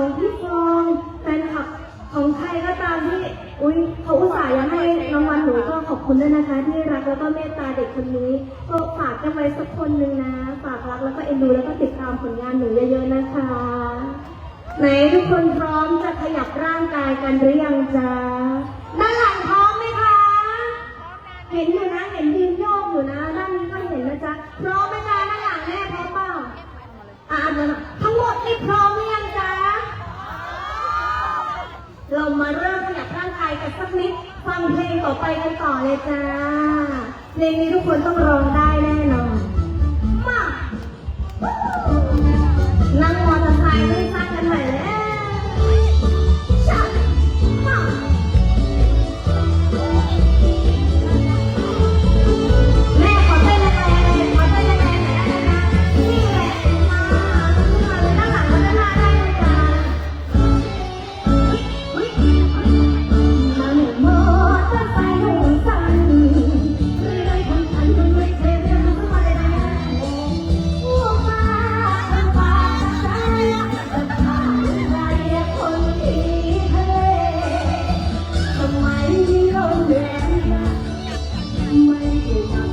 ของพี่ฟองแฟนคลับของใครก็ตามที่อุ้ยเขาอุตส่าห์ยังให้รางวัลหนูก็ขอบคุณด้วยนะคะ ที่รักแล้วก็เมตตาเด็กคนนี้ก็ฝากกันไว้สักคนหนึ่งนะ ฝากรักแล้วก็เอ็นดูแล้วก็ติดตามผลงานหนูเยอะๆนะคะไหนทุกคนพร้อมจะขยับร่างกายกันหรือยังจ๊ะด้านหลังพร้อมไหมคะเห็นอยู่นะเห็นยืนโยกอยู่นะด้านนี้ก็เห็นนะจ๊ะพร้อมไหมจ๊ะด้านหลังแม่พร้อมเปล่าอะเดี๋ยวนะทั้งหมดนี่พร้อมหรือยังจ๊ะ เรามาเริ่มขยับร่างกายกันสักนิด ฟังเพลงต่อไป กันต่อเลยจ้าเพลงนี้ทุกคนต้องร้องได้แน่นอน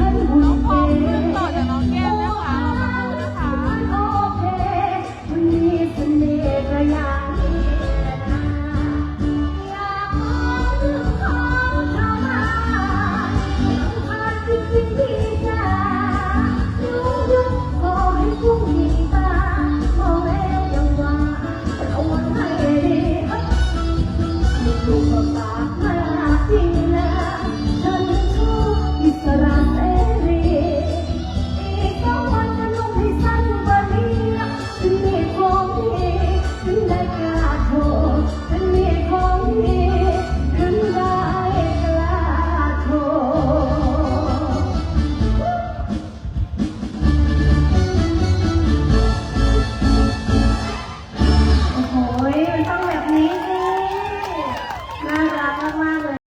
Thank you. Sing like a